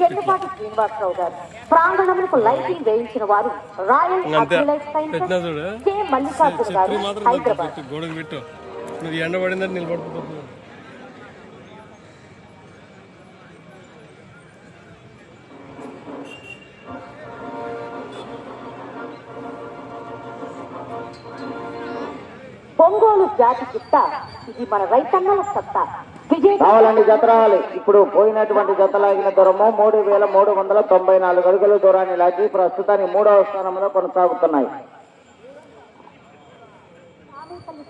చెన్నుపాటి శ్రీనివాసరావు గారు. ప్రాంగణములకు లైటింగ్ వేయించిన వారు Royal. Agrilife Sciences. K Mallikarjuna garu Hyderabad. గోడకు పెట్టు. నువ్వు ఎండ పడిందని నిలబడిపోతుంది పొంగోలు జాతి చిత్త ఇది మన రైతన్నల సత్తా. రావాలండి జత రావాలి. ఇప్పుడు పోయినటువంటి జతలాగిన దూరము మూడు వేల మూడు వందల తొంభై నాలుగు అడుగుల దూరాన్ని లాగి ప్రస్తుతానికి మూడవ స్థానంలో కొనసాగుతున్నాయి.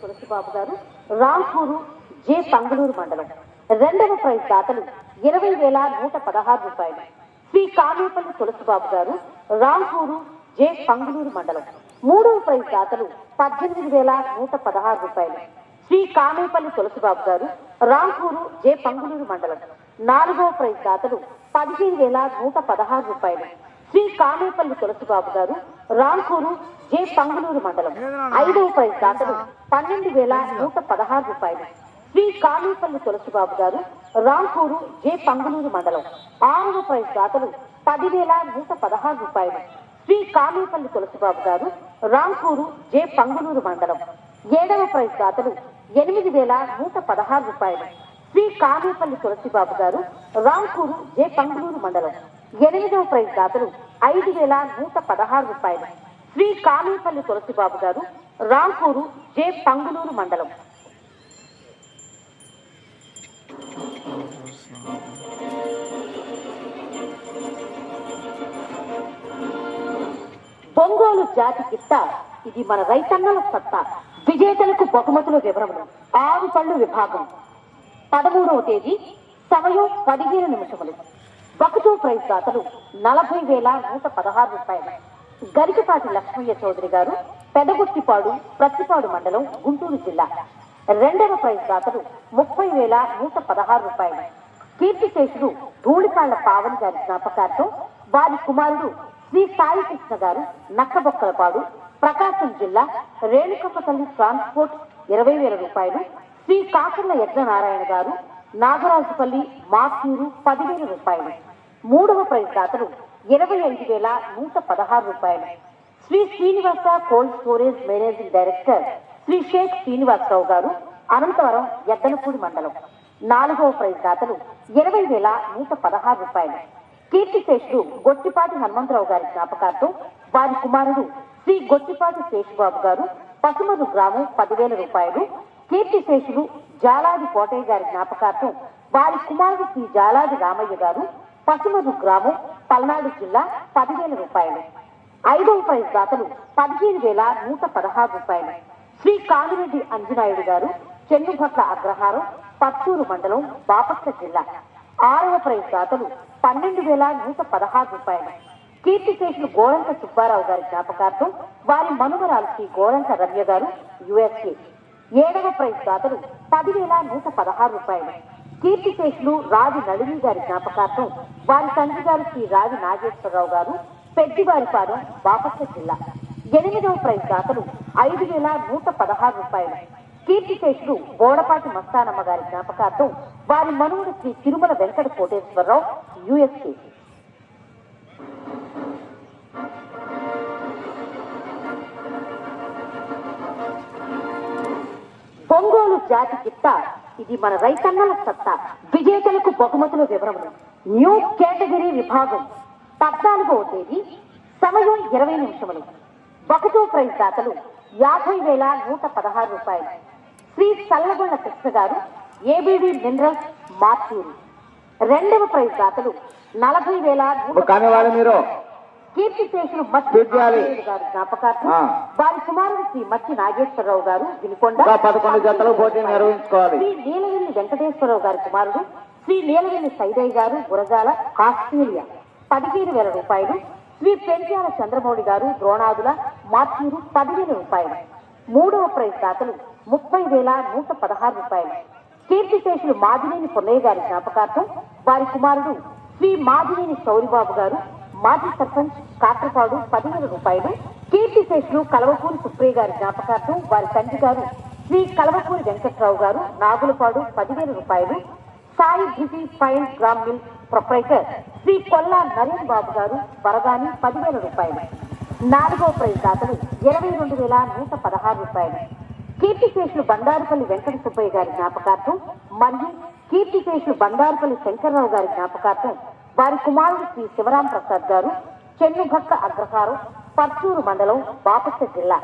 తులసిబాబు గారు రాంపూరు జే పంగళూరు మండలం. రెండవ ప్రైజ్ దాతలు ఇరవై వేల నూట పదహారు రూపాయలు. శ్రీ కామేపల్లి తులసిబాబు గారు రాంపూరు జే పంగళూరు మండలం. మూడవ ప్రైజ్ దాతలు పద్దెనిమిది వేల నూట పదహారు రూపాయలు. శ్రీ కామేపల్లి తులసిబాబు గారు రాంపూరు జే పంగులూరు మండలం. నాలుగవ ప్రైజ్ దాతలు పదిహేను వేల నూట పదహారు రూపాయలు. శ్రీ కామేపల్లి తులసిబాబు గారు రాంపూరు జే పంగులూరు మండలం. ఐదవ ప్రైజ్ దాతలు పన్నెండు వేల నూట పదహారు రూపాయలు. శ్రీ కామేపల్లి తులసిబాబు గారు రాంపూరు జే పంగులూరు మండలం. ఆరవ ప్రైజ్ దాతలు పదివేల నూట పదహారు రూపాయలు. శ్రీ కామేపల్లి తులసిబాబు గారు రాంపూరు జే పంగులూరు మండలం. ఏడవ ప్రైజ్ దాతలు ఎనిమిది వేల నూట పదహారు రూపాయలు. శ్రీ కామేపల్లి తులసిబాబు గారు రాంపూరు జే. పంగులూరు మండలం ఎనిమిదవ ప్రైజ్ దాతలు ఐదు వేల నూట పదహారు రూపాయలు. శ్రీ కామేపల్లి తులసిబాబు గారు రాంపూరు జే. పంగులూరు మండలం. ఒంగోలు జాతి కిట్ట ఇది మన రైతన్నల సత్తా. విజేతలకు బహుమతుల వివరములు. ఆరు పళ్ళు విభాగం. పదమూడవ తేదీ సమయం పదిహేను నిమిషములు. బకుతో ప్రైజ్ దాతలు నలభై వేల నూట పదహారు రూపాయలు. గరికపాటి లక్ష్మయ్య చౌదరి గారు పెదగుర్తిపాడు ప్రత్తిపాడు మండలం గుంటూరు జిల్లా. రెండవ ప్రైజ్ దాతలు ముప్పై వేల నూట పదహారు రూపాయలు. కీర్తిశేషులు ధూళిపాళ్ళ పావని గారి జ్ఞాపకార్థం వారి కుమారుడు శ్రీ సాయి కృష్ణ గారు నక్కబొక్కలపాడు ప్రకాశం జిల్లా రేణుకప్పతల్లి ట్రాన్స్పోర్ట్ ఇరవై వేల రూపాయలు. శ్రీ కాకర్ల యజ్ఞనారాయణ గారు నాగరాజుపల్లి మాసూరు పదివేల రూపాయలు. మూడవ ప్రైజ్ దాతలు ఇరవై ఐదు వేల నూట పదహారు రూపాయలు. Shri Srinivasa cold storage managing director Shri Sheikh Srinivasarao garu Anantavaram Yeddanapudi మండలం. నాలుగవ ప్రైజ్ దాతలు ఇరవై వేల నూట పదహారు రూపాయలు. కీర్తిశేషులు గొట్టిపాటి హనుమంతరావు గారి జ్ఞాపకార్థం వారి కుమారుడు శ్రీ గొట్టిపాటి శేషుబాబు గారు పసుమరు గ్రామం పదివేల రూపాయలు కీర్తిశేషులు జాలాది కోటయ్య గారి జ్ఞాపకార్థం వారి కుమారుడు శ్రీ జాలాది రామయ్య గారు పసుమరు గ్రామం పల్నాడు జిల్లా పదివేల రూపాయలు. ఐదవ ప్రైజ్ దాతలు పదిహేను వేల నూట పదహారు రూపాయలు. శ్రీ కామిరెడ్డి అంజనాయుడు గారు చెన్నుభట్ల అగ్రహారం పత్తూరు మండలం బాపట్ల జిల్లా. ఆరవ ప్రైజ్ దాతలు పన్నెండు వేల నూట పదహారు రూపాయలు. కీర్తిశేషులు గోరంక సుబ్బారావు గారి జ్ఞాపకార్థం వారి మనుమరాలు శ్రీ గోరంక రమ్య గారు యుఎస్ఏ. ఏడవ ప్రైజ్ దాతలు పదివేల నూట పదహారు రూపాయలు. కీర్తిశేషులు రాజు నళిని గారి జ్ఞాపకార్థం వారి తండ్రి గారు శ్రీ రాజు నాగేశ్వరరావు గారు పెద్దివారిపాలెం బాపట్ల జిల్లా. ఎనిమిదవ ప్రైజ్ దాతలు ఐదు వేల నూట పదహారు రూపాయలు. కీర్తిశేషులు బోడపాటి మస్తానమ్మ గారి జ్ఞాపకార్థం వారి మనువుడు శ్రీ తిరుమల వెంకట కోటేశ్వరరావు యుఎస్ఏ. ఒంగోలు జాతి చిత్త. ఇది మన రైతన్నల సత్తా. విజేతలకు బహుమతుల వివరములు. న్యూ కేటగిరీ విభాగం. పద్నాలుగవ తేదీ సమయం ఇరవై నిమిషములు. ఒకటో ప్రైజ్ దాతలు యాభై వేల నూట పదహారు రూపాయలు. శ్రీ చల్లగొండ కృష్ణ గారు ఏబిడి మినరల్స్ మార్చూరు. రెండవ ప్రైజ్ దాతలు నలభై వేల చేయాలి. ఆంజనేయులు గారి. జ్ఞాపకార్థం. వారి కుమారుడు శ్రీ మత్తి నాగేశ్వరరావు గారు వినుకొండ పదకొండు జతలు పోటీ నిర్వహించుకోవాలి. శ్రీ నీలవెల్లి వెంకటేశ్వరరావు గారి కుమారుడు శ్రీ నీలవెల్లి సైదయ్య గారు గురజాల ఆస్ట్రేలియా పదిహేను వేల రూపాయలు. శ్రీ పెంచాల చంద్రమౌళి గారు ద్రోణాదుల మార్చూరు పదివేల రూపాయలు. మూడవ ప్రైజ్ దాతలు ముప్పై వేల నూట పదహారు రూపాయలు. కీర్తిశేషులు మాదినేని పొన్నయ్య గారి జ్ఞాపకార్థం వారి కుమారుడు శ్రీ మాదినేని శౌరిబాబు గారు మాజీ సర్పంచ్ కాట్రపాడు పదివేల రూపాయలు కీర్తిశేషులు కలవపూరి సుప్రియ గారి జ్ఞాపకార్థం వారి తండ్రి గారు శ్రీ కలవపూరి వెంకట్రావు గారు నాగులపాడు పదివేల రూపాయలు Sai బ్రిటి fine gram mill proprietor Shri Kolla Naren Babu garu వరదాని పదివేల రూపాయలు. నాలుగో ప్రైజ్ దాతలు ఇరవై రెండు వేల నూట పదహారు రూపాయలు. కీర్తిశేషులు బండారుపల్లి వెంకట సుబ్బయ్య గారి జ్ఞాపకార్థం మరియు కీర్తిశేషులు బండారుపల్లి శంకర్రావు గారి జ్ఞాపకార్థం వారి కుమారుడు శ్రీ శివరాం ప్రసాద్ గారు చెన్నుభక్క అగ్రహారం పర్చూరు మండలం బాపట్ల జిల్లా.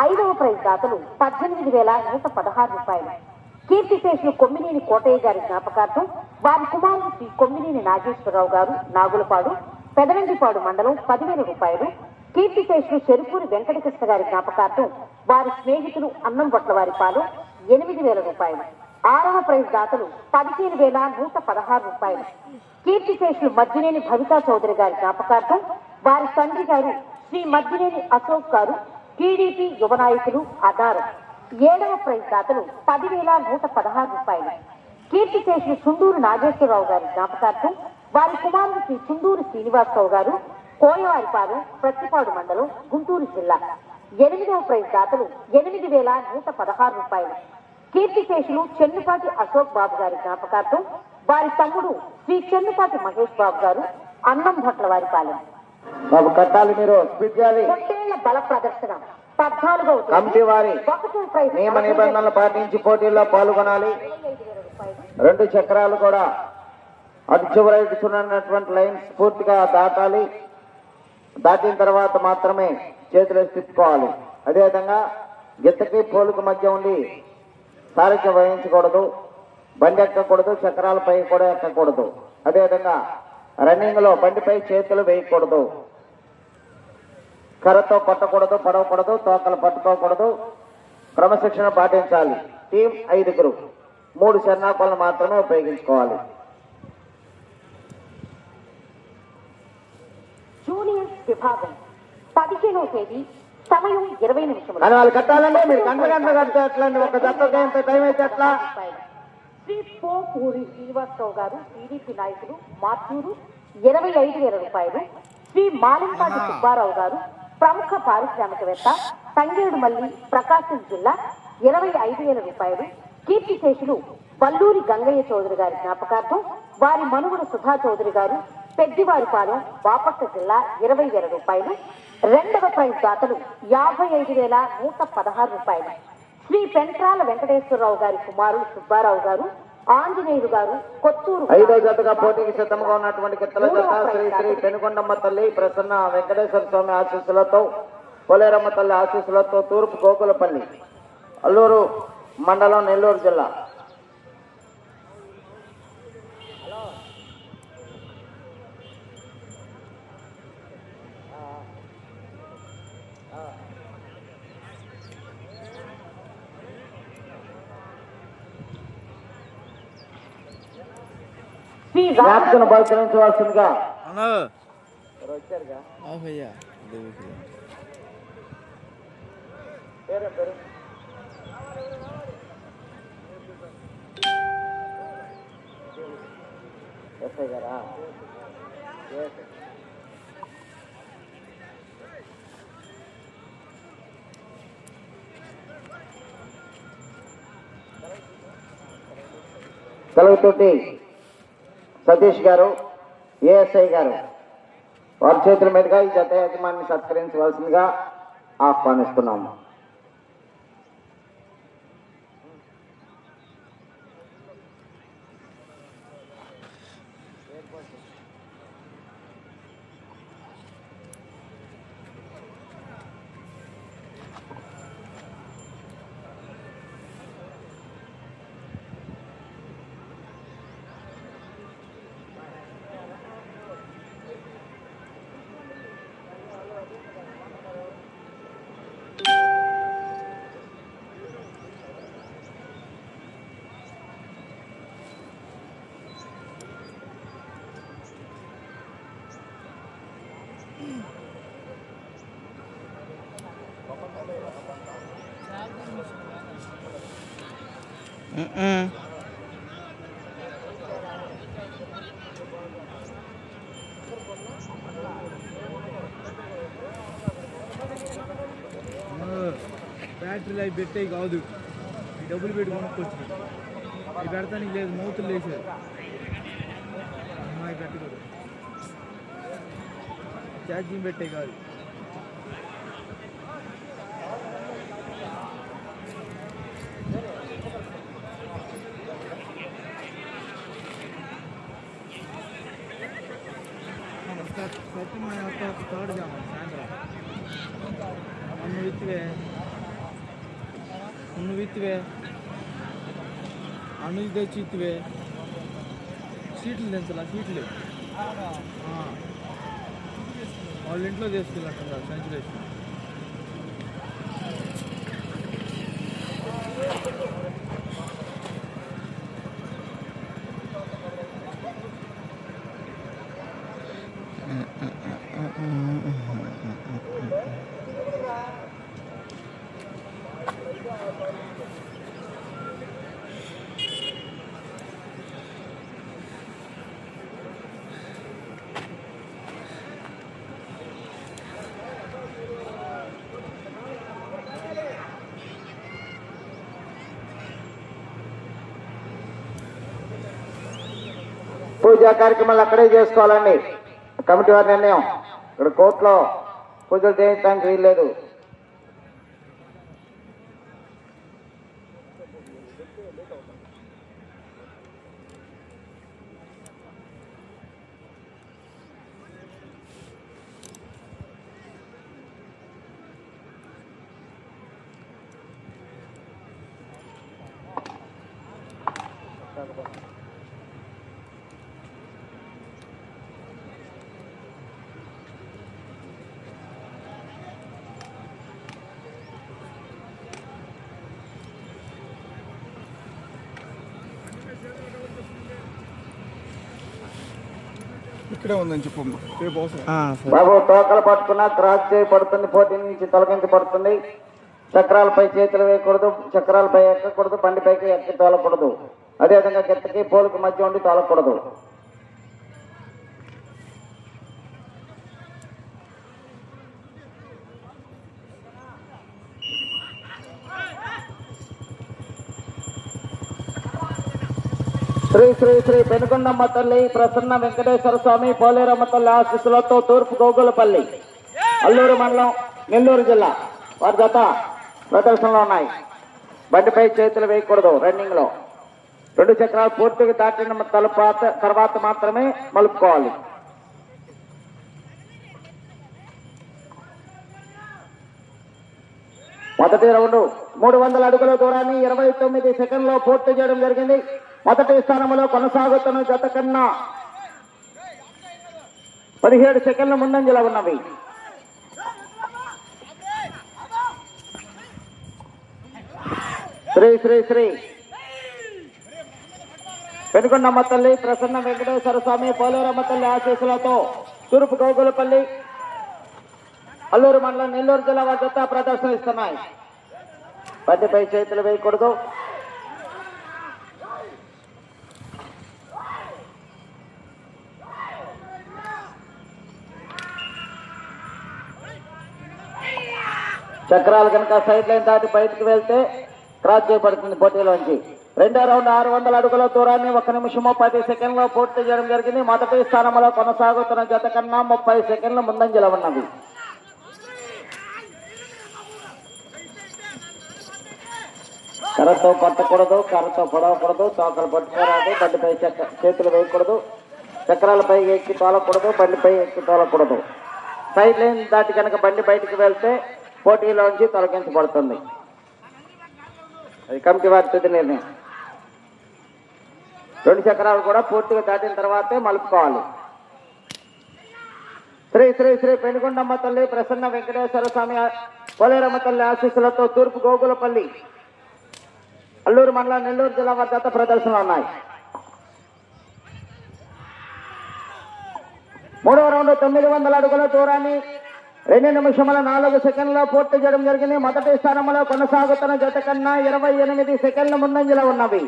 ఐదవ ప్రైజ్ దాతలు పద్దెనిమిది వేల నూట పదహారు రూపాయలు. కీర్తిశేషులు కొమ్మినేని కోటయ్య గారి జ్ఞాపకార్థం వారి కుమారుడు శ్రీ కొమ్మినేని నాగేశ్వరరావు గారు నాగులపాడు పెదనందిపాడు మండలం పదివేల రూపాయలు. కీర్తిశేషులు చెరుకూరి వెంకటకృష్ణ గారి జ్ఞాపకార్థం వారి స్నేహితులు అన్నం బొట్ల వారి పాలు ఎనిమిది వేల రూపాయలు. ఆరవ ప్రైజ్ దాతలు పదిహేను వేల నూట పదహారు రూపాయలు. కీర్తిశేషులు మధ్యనేని భవితా చౌదరి గారి జ్ఞాపకార్థం వారి తండ్రి గారు శ్రీ మధ్యనేని అశోక్ గారు టీడీపీ యువ నాయకులు అదారు ఏడవ ప్రైజ్ దాతలు పదివేల నూట పదహారు రూపాయలు. కీర్తిశేషులు చుండూరు నాగేశ్వరరావు గారి జ్ఞాపకార్థం వారి కుమారుడు శ్రీ చుండూరు శ్రీనివాసరావు గారు కోయవారిపాలెం ప్రత్తిపాడు మండలం గుంటూరు జిల్లా. ఎనిమిదవ ప్రైజ్ దాతలు ఎనిమిది వేల నూట పదహారు రూపాయలు. కీర్తిశేషులు చెన్నుపాటి అశోక్ బాబు గారి జ్ఞాపకార్థం వారి తమ్ముడు శ్రీ చెన్నుపాటి మహేష్ బాబు గారు అన్నం భట్ల వారి పాలెం. బాబు కట్టాలి మీరు స్పీడ్ చేయాలి. పొట్టేళ్ళ బల ప్రదర్శన. పద్నాలుగవ కమిటీ వారి నియమ నిబంధనలు పాటించి పోటీల్లో పాల్గొనాలి. రెండు చక్రాలు కూడా అటు చివర ఇటు చివరన్నటువంటి లైన్స్ పూర్తిగా దాటాలి. దాటిన తర్వాత మాత్రమే చేతులు తిప్పుకోవాలి అదేవిధంగా గిత్తకి పోలుకు మధ్య ఉండి సారథ్యం వహించకూడదు బండి ఎక్కకూడదు చక్రాలపై కూడా ఎక్కకూడదు. అదేవిధంగా రన్నింగ్లో బండిపై చేతులు వేయకూడదు. కర్రతో కొట్టకూడదు పడవకూడదు తోకలు పట్టుకోకూడదు. క్రమశిక్షణ పాటించాలి. టీం ఐదుగురు. మూడు శరణాకులను మాత్రమే ఉపయోగించుకోవాలి. జూనియర్ విభాగం పదిహేనో తేదీ సమయం ఇరవై నిమిషములు. వాళ్ళు కట్టాలంటే మీరు గంట గంట అండి ఒక ఎంత టైం అయితే ఎట్లా? శ్రీ పోపూరి శ్రీనివాసరావు గారు టీడీపీ నాయకులు మార్చూరు ఇరవై ఐదు వేల రూపాయలు. శ్రీ మాలింపాటి సుబ్బారావు గారు ప్రముఖ పారిశ్రామికవేత్త తంగేడు మల్లి ప్రకాశం జిల్లా ఇరవై ఐదు వేల రూపాయలు. కీర్తిశేషులు వల్లూరి గంగయ్య చౌదరి గారి జ్ఞాపకార్థం వారి మనుగుడు సుధా చౌదరి గారు పెద్దివారిపాలెం బాపట్ల జిల్లా ఇరవై వేల రూపాయలు. రెండవ ప్రైజ్ దాతలు యాభై ఐదు వేల నూట పదహారు రూపాయలు. శ్రీ పెంట్రాల వెంకటేశ్వరరావు గారి కుమారుడు సుబ్బారావు గారు ఆంజనేయుడు గారు కొత్తూరు ఐదో జతగా పోటీకి సిద్ధంగా ఉన్నటువంటి కిత్తల జత శ్రీ శ్రీ పెనుకొండమ్మ తల్లి ప్రసన్న వెంకటేశ్వర స్వామి ఆశీస్సులతో పోలేరమ్మ తల్లి ఆశీస్సులతో తూర్పు గోకులపల్లి అల్లూరు మండలం నెల్లూరు జిల్లా. ಯಾಕನ ಬರ್ತಾನೆ ಸುಹಾಸನ್ಗ ಅಣ್ಣ ರೊಕ್ಕರ್ಗ ಆ ಭಯ್ಯ ದೇವಿ ಭಯ್ಯ ಬೇರೆ ಬೇರೆ ಎಸ್ಐಗಾರಾ ಎಸ್ कलव तोटी సతీష్ గారు ఏఎస్ఐ గారు వారి చేతుల మీదుగా ఈ జత యజమాన్ని సత్కరించవలసిందిగా ఆహ్వానిస్తున్నాము. బ్యాటరీలు అవి పెట్టేవి కాదు. ఈ డబ్బులు పెట్టి కొనుక్కోవచ్చు ఇది పెడతానికి లేదు మూతులు లేచారు అమ్మాయి ఉన్నాయి కట్టుకోరు ఛార్జింగ్ పెట్టే కాదు. ఇత్తివే సీట్లు తెంచలా సీట్లు. వాళ్ళ ఇంట్లో తీసుకెళ్ళట్టున్నారు సంచులు వేసి పూజా కార్యక్రమాలు అక్కడే చేసుకోవాలండి. కమిటీ వారి నిర్ణయం. ఇక్కడ కోర్టులో పూజలు చేయించడానికి వీల్లేదు. ఇక్కడే ఉందని అవసరం. బాబు తోకలు పట్టుకున్న క్రాస్ చేయబడుతుంది పోటీ నుంచి తొలగించబడుతుంది చక్రాలపై చేతులు వేయకూడదు చక్రాలపై ఎక్కకూడదు బండిపైకి ఎక్కి తోలకూడదు. అదేవిధంగా గిత్తకి పోలుకు మధ్య ఉండి తోలకూడదు. శ్రీ శ్రీ శ్రీ పెనుకొండమ్మ తల్లి ప్రసన్న వెంకటేశ్వర స్వామి పోలేరమ్మ తల్లి ఆశీస్సులతో తూర్పు గోగులపల్లి అల్లూరు మండలం నెల్లూరు జిల్లా. వారి జత ప్రదర్శనలో ఉన్నాయి. బండిపై చేతులు వేయకూడదు రన్నింగ్లో. రెండు చక్రాలు పూర్తిగా దాటిన తలపాత తర్వాత మాత్రమే మలుపుకోవాలి. మొదటి రౌండ్ మూడు వందల అడుగుల దూరాన్ని ఇరవై తొమ్మిది సెకండ్లో పూర్తి చేయడం జరిగింది. మొదటి స్థానంలో కొనసాగుతున్న జత కన్నా పదిహేడు సెకండ్ల ముందంజల ఉన్నవి. శ్రీ శ్రీ శ్రీ. పెనుకొండమ్మ తల్లి ప్రసన్న వెంకటేశ్వర స్వామి పోలేరమ్మ తల్లి ఆశీస్సులతో తూర్పు గోగులపల్లి అల్లూరు మండలం నెల్లూరు జిల్లా వద్ద జత ప్రదర్శన ఇస్తున్నాయి బండిపై చేతులు వేయకూడదు. చక్రాలు కనుక సైడ్ లైన్ దాటి బయటకు వెళ్తే క్రాస్ చేయబడుతుంది పోటీలోంచి. రెండో రౌండ్ ఆరు వందల అడుగుల దూరాన్ని ఒక నిమిషము పది సెకండ్లో పూర్తి చేయడం జరిగింది. మొదటి స్థానంలో కొనసాగుతున్న జత కన్నా ముప్పై సెకండ్లు ముందంజల ఉన్నవి. కర్రతో కొట్టకూడదు కర్రతో పొడవకూడదు చౌకలు పట్టుకోరాదు బండిపై చక్ర చేతులు వేయకూడదు చక్రాలపై ఎక్కి తోలకూడదు బండిపై ఎక్కి తోలకూడదు. సైడ్ లైన్ దాటి కనుక బండి బయటికి వెళ్తే పోటీలోంచి తొలగించబడుతుంది. అది కమిటీ వారి తుది నిర్ణయం. రెండు చక్రాలు కూడా పూర్తిగా దాటిన తర్వాతే మలుపుకోవాలి. శ్రీ శ్రీ శ్రీ పెనుగొండమ్మ తల్లి ప్రసన్న వెంకటేశ్వర స్వామి పోలేరమ్మ తల్లి ఆశీస్సులతో తూర్పు గోగులపల్లి అల్లూరు మండలం నెల్లూరు జిల్లా వారి ప్రదర్శనలు ఉన్నాయి. మూడవ రౌండ్ తొమ్మిది వందల అడుగుల దూరాన్ని రెండు నిమిషముల నాలుగు సెకండ్లో పూర్తి చేయడం జరిగింది. మొదటి స్థానంలో కొనసాగుతున్న జత కన్నా ఇరవై ఎనిమిది సెకండ్ల ముందంజలో ఉన్నవి.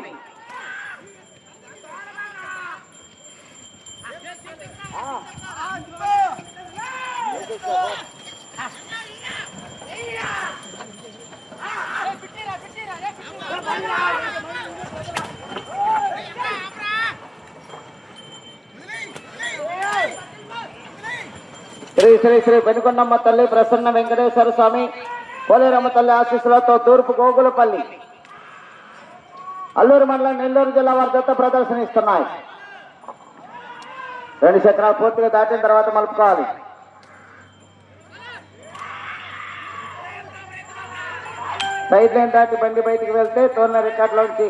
శ్రీ శ్రీ శ్రీ పెనుకొండమ్మ తల్లి ప్రసన్న వెంకటేశ్వర స్వామి పోలేరమ్మ తల్లి ఆశీస్సులతో తూర్పు గోగులపల్లి అల్లూరు మండలం నెల్లూరు జిల్లా వారి జత ప్రదర్శనిస్తున్నాయి. రెండు చక్రాలు పూర్తిగా దాటిన తర్వాత మలుపుకోవాలి. సైడ్ లైన్ దాటి బండి బయటికి వెళ్తే టోర్న రికార్డులోంచి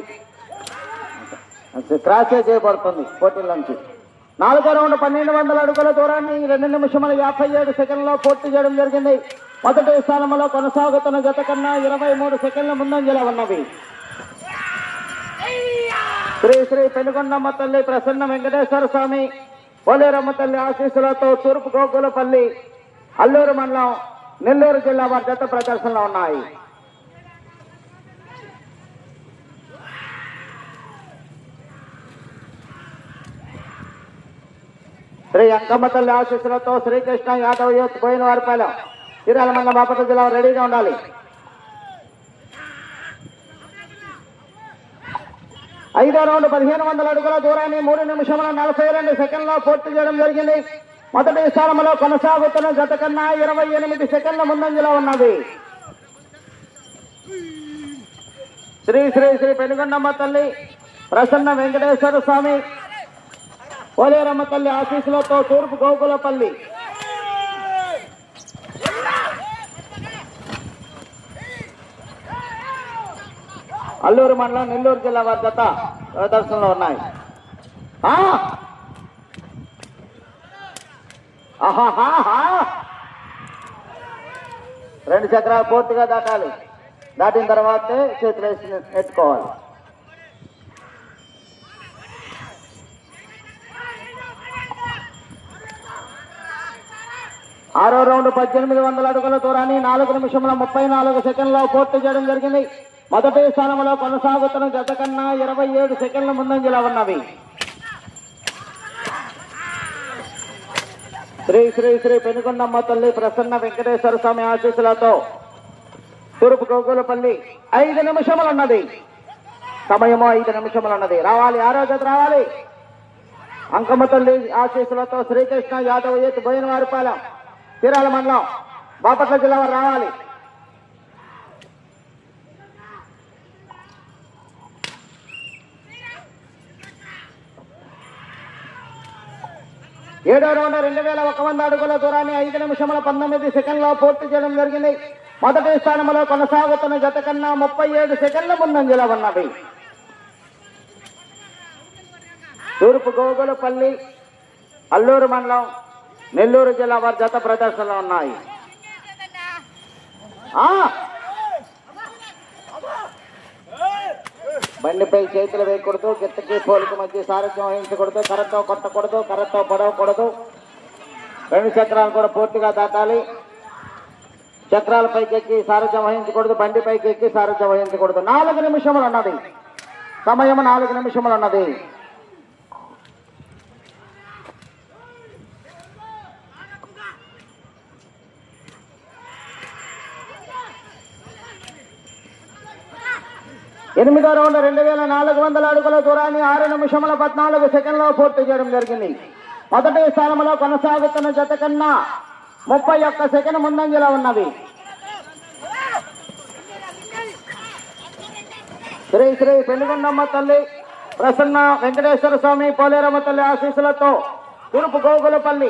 క్రాస్ చేయబడుతుంది పోటీలోంచి నాలుగో రౌండ్ పన్నెండు వందల అడుగుల దూరాన్ని రెండు నిమిషముల యాభై ఏడు సెకండ్లో పూర్తి చేయడం జరిగింది. మొదటి స్థానంలో కొనసాగుతున్న జత కన్నా ఇరవై మూడు సెకండ్ల ముందంజల ఉన్నవి. శ్రీ శ్రీ పెనుగొండమ్మ తల్లి ప్రసన్న వెంకటేశ్వర స్వామి పోలేరమ్మ తల్లి ఆశీస్సులతో తూర్పు గోకులపల్లి అల్లూరు మండలం నెల్లూరు జిల్లా వారి జత ప్రదర్శనలో ఉన్నాయి. శ్రీ అంకమ్మ తల్లి ఆశీస్సులతో శ్రీకృష్ణ యాదవ్ యూత్ పోయిన వారిపాలెం చీరాల మండలం బాపట్ల జిల్లా రెడీగా ఉండాలి. ఐదో రౌండ్ పదిహేను వందల అడుగుల దూరాన్ని మూడు నిమిషముల నలభై రెండు సెకండ్లో పూర్తి చేయడం జరిగింది. మొదటి స్థానంలో కొనసాగుతున్న గత కన్నా ఇరవై ఎనిమిది సెకండ్ల ముందంజలో ఉన్నది. శ్రీ శ్రీ శ్రీ పెనుగొండమ్మ తల్లి ప్రసన్న వెంకటేశ్వర స్వామి పోలేరమ్మ తల్లి ఆశీస్సులతో తూర్పు గోకులపల్లి. అల్లూరు మండలం నెల్లూరు జిల్లా వారి జత ప్రదర్శనలో ఉన్నాయి. రెండు చక్రాలు పూర్తిగా దాటాలి. దాటిన తర్వాతే చేతులు వేసి నెట్టుకోవాలి ఆరో రౌండ్ పద్దెనిమిది వందల అడుగుల దూరాన్ని నాలుగు నిమిషముల ముప్పై నాలుగు సెకండ్లో పూర్తి చేయడం జరిగింది. మొదటి స్థానంలో కొనసాగుతున్న జత కన్నా ఇరవై ఏడు సెకండ్ల ముందంజలా ఉన్నవి. శ్రీ శ్రీ శ్రీ పెనుకొండమ్మ తల్లి ప్రసన్న వెంకటేశ్వర స్వామి ఆశీస్సులతో తూర్పు గోగులపల్లి ఐదు నిమిషములు ఉన్నది. సమయము ఐదు నిమిషములు ఉన్నది. రావాలి ఆరో జత రావాలి. అంకమ్మ తల్లి ఆశీస్సులతో శ్రీకృష్ణ యాదవ్ ఎత్తు బోయిన వారిపాలెం తీరాల మండలం బాపట్ల జిల్లా వారు రావాలి. ఏడో రౌండ్ రెండు వేల ఒక వంద అడుగుల దూరాన్ని ఐదు నిమిషముల పంతొమ్మిది సెకండ్లో పూర్తి చేయడం జరిగింది. మొదటి స్థానంలో కొనసాగుతున్న జత కన్నా ముప్పై ఏడు సెకండ్ల ముందంజలో ఉన్నవి తూర్పు గోగులపల్లి అల్లూరు మండలం నెల్లూరు జిల్లా వారి జత ప్రదర్శనలో ఉన్నాయి. బండిపై చేతులు వేయకూడదు గిత్తకి పోలికి మధ్య సారథ్యం వహించకూడదు కర్రతో కొట్టకూడదు కర్రతో పడవకూడదు. రెండు చక్రాలు కూడా పూర్తిగా దాటాలి. చక్రాలపైకి ఎక్కి సారథ్యం వహించకూడదు బండిపైకి ఎక్కి సారథ్యం వహించకూడదు. నాలుగు నిమిషములు ఉన్నది. సమయం నాలుగు నిమిషములు ఉన్నది. ఎనిమిదో రౌండ్ రెండు వేల నాలుగు వందల అడుగుల దూరాన్ని ఆరు నిమిషముల పద్నాలుగు సెకండ్లో పూర్తి చేయడం జరిగింది. మొదటి స్థానంలో కొనసాగుతున్న జత కన్నా ముప్పై ఒక్క సెకండ్ ముందంజలో ఉన్నవి శ్రీ శ్రీ పెనుగొండమ్మ తల్లి ప్రసన్న వెంకటేశ్వర స్వామి పోలేరమ్మ తల్లి ఆశీస్సులతో తూర్పు గోగులపల్లి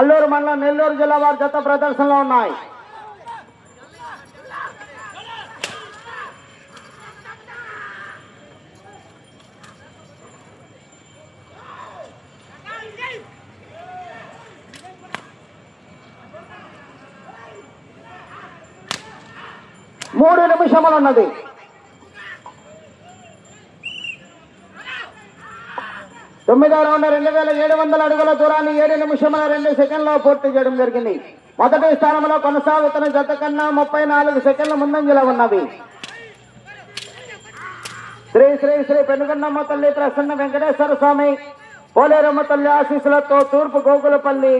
అల్లూరు మండలం నెల్లూరు జిల్లా వారి జత ప్రదర్శనలో ఉన్నాయి. మూడు నిమిషములు ఉన్నది తొమ్మిదో రౌండ్ రెండు వేల ఏడు వందల అడుగుల దూరాన్ని ఏడు నిమిషముల రెండు సెకండ్లో పూర్తి చేయడం జరిగింది. మొదటి స్థానంలో కొనసాగుతున్న జత కన్నా ముప్పై నాలుగు సెకండ్ల ముందంజలో ఉన్నవి శ్రీ శ్రీ శ్రీ పెనుగొండమ్మ తల్లి ప్రసన్న వెంకటేశ్వర స్వామి పోలేరమ్మ తల్లి ఆశీస్సులతో తూర్పు గోకులపల్లి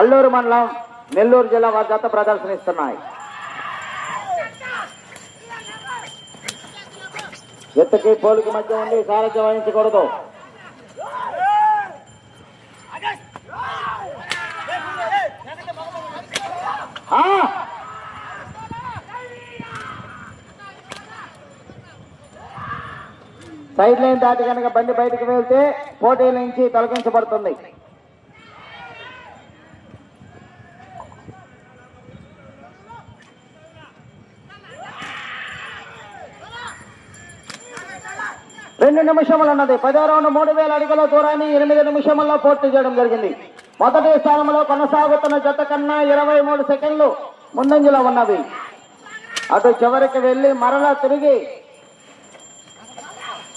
అల్లూరు మండలం నెల్లూరు జిల్లా వారి జత ప్రదర్శనిస్తున్నాయి. ఎత్తకి పోలికి మధ్య ఉండి సారథ్యం వహించకూడదు. సైడ్ లైన్ దాటి కనుక బండి బయటకు వెళ్తే పోటీ నుంచి తొలగించబడుతుంది. రెండు నిమిషములు ఉన్నది. పదో రౌండ్ మూడు వేల అడుగుల దూరాన్ని ఎనిమిది నిమిషముల్లో పూర్తి చేయడం జరిగింది. మొదటి స్థానంలో కొనసాగుతున్న జత కన్నా ఇరవై మూడు సెకండ్లు ముందంజలో ఉన్నవి. అటు చివరికి వెళ్ళి మరలా తిరిగి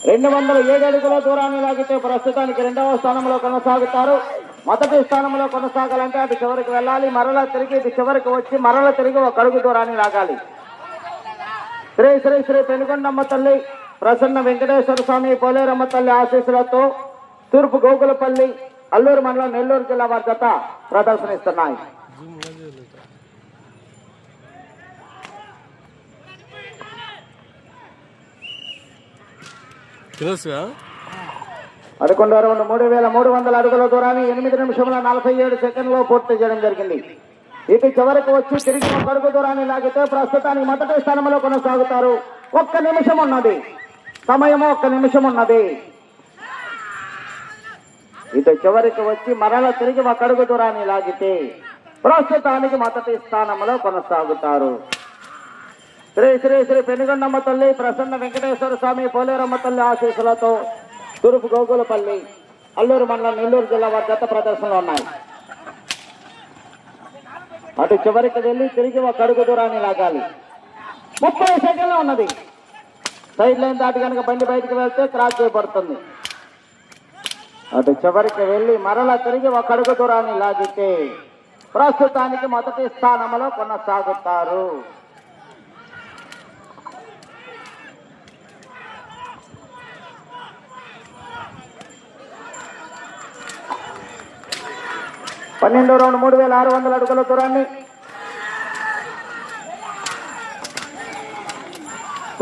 రెండు వందల ఏడు అడుగుల దూరాన్ని లాగితే ప్రస్తుతానికి రెండవ స్థానంలో కొనసాగుతారు. మొదటి స్థానంలో కొనసాగాలంటే అటు చివరికి వెళ్ళాలి మరలా తిరిగి ఇటు చివరికి వచ్చి మరలా తిరిగి ఒక అడుగు దూరాన్ని లాగాలి. శ్రీ శ్రీ శ్రీ పెనుగొండమ్మ తల్లి ప్రసన్న వెంకటేశ్వర స్వామి పోలేరమ్మ తల్లి ఆశీస్సులతో తూర్పు గోకులపల్లి అల్లూరు మండలం నెల్లూరు జిల్లా వారి జత ప్రదర్శనిస్తున్నాయి. పదకొండు రౌండ్ మూడు వేల మూడు వందల అడుగుల దూరాన్ని ఎనిమిది నిమిషముల నలభై ఏడు సెకండ్లో పూర్తి చేయడం జరిగింది. ఇటు చివరకు వచ్చి తిరిగి అడుగు దూరాన్ని లాగితే ప్రస్తుతానికి మొదటి స్థానంలో కొనసాగుతారు. ఒక్క నిమిషం ఉన్నది. సమయము ఒక్క నిమిషం ఉన్నది ఇటు చివరికి వచ్చి మరల తిరిగి ఒక అడుగు దూరాన్ని లాగితే ప్రస్తుతానికి మొదటి స్థానంలో కొనసాగుతారు. శ్రీ శ్రీ శ్రీ పెనుగొండమ్మ తల్లి ప్రసన్న వెంకటేశ్వర స్వామి పోలేరమ్మ తల్లి ఆశీస్సులతో తూర్పు గోగులపల్లి అల్లూరు మండలం నెల్లూరు జిల్లా వారి జత ప్రదర్శనలో ఉన్నాయి. అటు చివరికి వెళ్ళి తిరిగి ఒక అడుగు దూరాన్ని లాగాలి. ముప్పై సెకండ్లు ఉన్నది. సైడ్ లైన్ దాటి కనుక బండి బయటకు వెళ్తే క్రాస్ చేయబడుతుంది. అటు చివరికి వెళ్ళి మరలా తిరిగి ఒక అడుగు దూరాన్ని లాగితే ప్రస్తుతానికి మొదటి స్థానంలో కొనసాగుతారు. పన్నెండు రౌండ్ మూడు వేల ఆరు వందల అడుగుల దూరాన్ని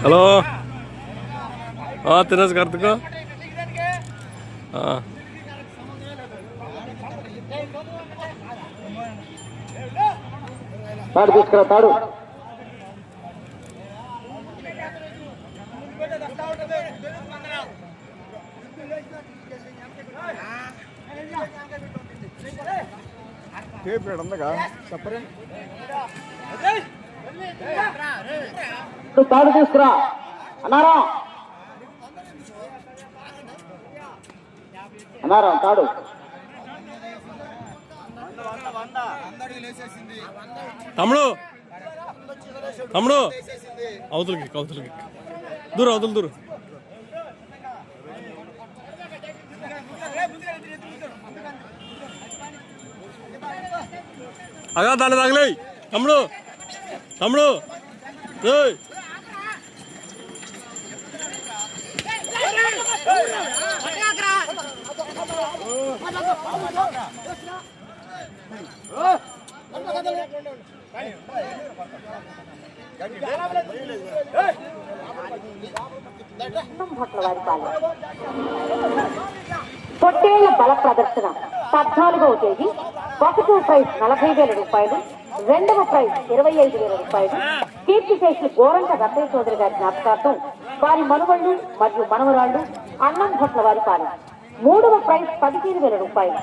హలో తినేసి కార్తిక్ తాడు తీసుకురా తాడు టేప్ ఇక్కడ ఉందిగా చెప్పరే నువ్వు తాడు తీసుకురా. అన్నారా? అన్నారా తాడు? తమ్ముడు. తమ్ముడు. అవతలకి అవతలకి దూరం అవతల దూరం. అగా దాన్ని తగలే తమ్ముడు. తమ్ముడు. పొట్టేళ్ళ బల ప్రదర్శన పద్నాలుగవ తేదీ ఒకటో ప్రైజ్ నలభై వేల రూపాయలు. రెండవ ప్రైజ్ ఇరవై ఐదు వేల రూపాయలు. కీర్తి శేషులు గోరంట రత్తయ్య చౌదరి గారి జ్ఞాపకార్థం వారి మనవళ్ళు మరియు మనవరాళ్ళు అన్నం భట్ల వారి పాలన మూడవ ప్రైజ్ పదిహేను వేల రూపాయలు.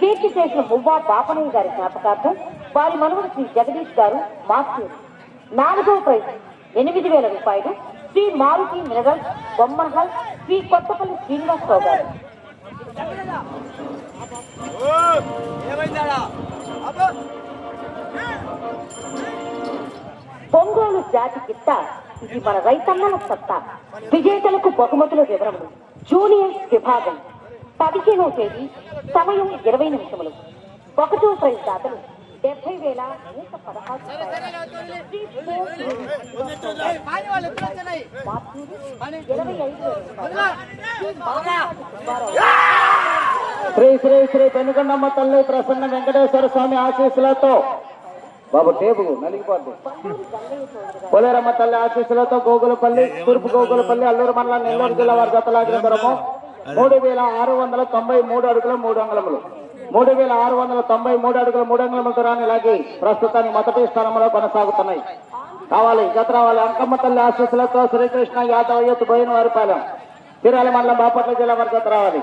కీర్తి శేషులు మువ్వా బాపనయ్య గారి జ్ఞాపకార్థం వారి మనవడు శ్రీ జగదీష్ గారు మాస్టర్. నాలుగవ ప్రైజ్ ఎనిమిది వేల రూపాయలు. శ్రీ మారుతి మినరల్ బొమ్మన్హల్ శ్రీ కొత్తపల్లి శ్రీనివాసరావు గారు. ఏమైందాడా? ఒంగోలు జాతి గిత్త ఇది మన రైతన్నల సత్తా విజేతలకు బహుమతుల వివరములు జూనియర్స్ విభాగం పదిహేనవ తేదీ సమయం ఇరవై నిమిషములు ఒకటో ప్రైజ్ దాతలు డెబ్బై వేల నూట పదహారు రూపాయలు. శ్రీ ఇరవై ఐదు. శ్రీ శ్రీ శ్రీ శ్రీ పెనుకొండమ్మ తల్లి ప్రసన్న వెంకటేశ్వర స్వామి ఆశీస్సులతో బాబు టేపు నలిగిపోద్ది. పోలేరమ్మ తల్లి ఆశీస్సులతో గోగులపల్లి తూర్పు గోగులపల్లి అల్లూరు మండలం నెల్లూరు జిల్లా వారి జతలాగిన దూరము. మూడు వేల ఆరు వందల తొంభై మూడు అడుగుల మూడు అంగుళములు. మూడు వేల ఆరు వందల తొంభై మూడు అడుగుల మూడు అంగుళముల దూరాన్ని లాగి ప్రస్తుతానికి మొదటి స్థానంలో కొనసాగుతున్నాయి. కావాలి జత రావాలి. అంకమ్మ తల్లి ఆశీస్సులతో శ్రీకృష్ణ యాదవ్ యూత్ బోయిన వారిపాలెం. తిరాలి మండలం బాపట్ల జిల్లా వారి జత రావాలి.